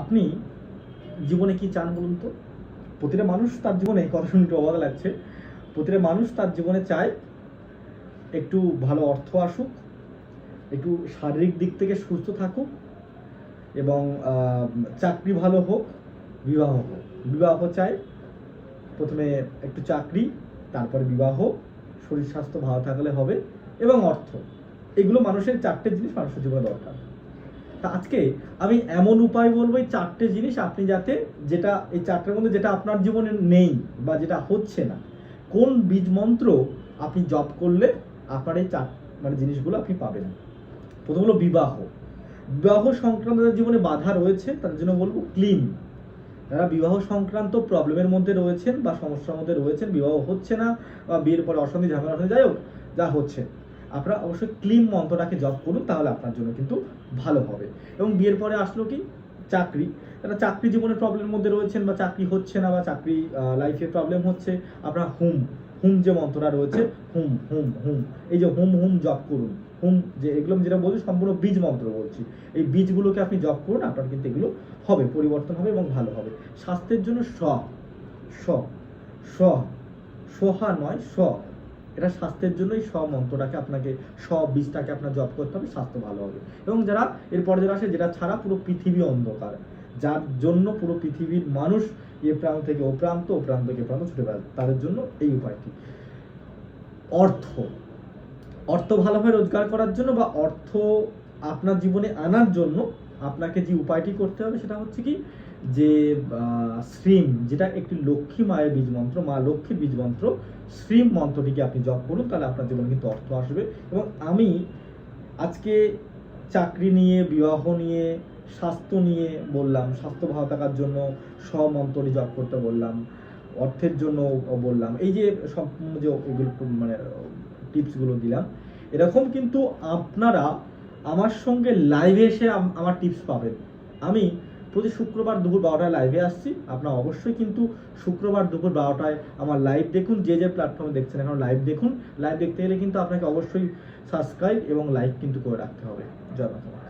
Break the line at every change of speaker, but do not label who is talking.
আপনি জীবনে কি চান বলুন তো? প্রতিটা মানুষ তার জীবনে কথা শুনে একটু অবাক লাগছে। প্রতিটা মানুষ তার জীবনে চায় একটু ভালো অর্থ আসুক, একটু শারীরিক দিক থেকে সুস্থ থাকুক এবং চাকরি ভালো হোক, বিবাহ হোক। বিবাহ চাই প্রথমে একটু চাকরি, তারপরে বিবাহ, শরীর স্বাস্থ্য ভালো থাকলে হবে এবং অর্থ। এগুলো মানুষের চারটে জিনিস মানুষের জীবনে দরকার। তা আজকে আমি এমন উপায় বলব, এই চারটে জিনিস আপনি যাতে যেটা, এই চারটের মধ্যে যেটা আপনার জীবনে নেই বা যেটা হচ্ছে না, কোন বীজ মন্ত্র আপনি জপ করলে আপনার এই চার মানে জিনিসগুলো আপনি পাবেন। প্রথম হলো বিবাহ। বিবাহ সংক্রান্ত জীবনে বাধা রয়েছে, তাদের জন্য বলব ক্লিন। যারা বিবাহ সংক্রান্ত প্রবলেমের মধ্যে রয়েছেন বা সমস্যার মধ্যে রয়েছেন, বিবাহ হচ্ছে না বা বিয়ের পরে অশান্তি, ঝামেলা হয়ে যাই হোক, যা হচ্ছে। আপনারা অবশ্যই ক্লিন মন্ত্রটাকে জপ করুন, তাহলে আপনার জন্য কিন্তু ভালো হবে। এবং বিয়ের পরে আসলো কি? চাকরি। যারা চাকরি জীবনের প্রবলেমের মধ্যে রয়েছেন বা চাকরি হচ্ছে না বা চাকরি লাইফে প্রবলেম হচ্ছে, আপনার হুম হুম যে মন্ত্রটা রয়েছে, হুম হুম হুম, এই যে হুম হুম জপ করুন। হুম যে এগুলো যেটা বলছি, সম্পূর্ণ বীজ মন্ত্র বলছি। এই বীজগুলোকে আপনি জপ করুন, আপনার কিন্তু এগুলো হবে, পরিবর্তন হবে এবং ভালো হবে। স্বাস্থ্যের জন্য স স স সহা নয় স এটা স্বাস্থ্যের জন্যই স মন্ত্রটাকে আপনাকে স বীজটাকে আপনার জপ করতে হবে, স্বাস্থ্য ভালো হবে। এবং যারা এরপরে যারা আসে, যেটা ছাড়া পুরো পৃথিবী অন্ধকার। যার জন্য পুরো পৃথিবীর মানুষ এ প্রান্ত থেকে ও প্রান্ত ও প্রান্ত থেকে প্রান্ত ছুটে বেড়ায় তাদের জন্য এই উপায়টি। অর্থ। অর্থ ভালোভাবে রোজগার করার জন্য বা অর্থ আপনার জীবনে আনার জন্য আপনাকে যে উপায়টি করতে হবে, সেটা হচ্ছে কি যে শ্রীম যেটা একটি লক্ষ্মী মায়ের বীজ মন্ত্র, মা লক্ষ্মীর বীজ মন্ত্র শ্রীম মন্ত্রটিকে আপনি জপ করুন, তাহলে আপনার জীবনে কিন্তু অর্থ আসবে। এবং আমি আজকে চাকরি নিয়ে, বিবাহ নিয়ে, স্বাস্থ্য নিয়ে বললাম, স্বাস্থ্য ভালো থাকার জন্য স্বমন্ত্রটি জপ করতে বললাম, অর্থের জন্য বললাম, এই যে সব যে এগুলো মানে টিপসগুলো দিলাম, এরকম কিন্তু আপনারা আমার সঙ্গে লাইভে এসে আমার টিপস পাবেন। আমি প্রতি শুক্রবার দুপুর বারোটায় লাইভে আসছি। আপনারা অবশ্যই কিন্তু শুক্রবার দুপুর বারোটায় আমার লাইভ দেখুন, যে যে প্ল্যাটফর্মে দেখছেন এখন লাইভ দেখুন। লাইভ দেখতে গেলে কিন্তু আপনাকে অবশ্যই সাবস্ক্রাইব এবং লাইক কিন্তু করে রাখতে হবে। জয় মাতা।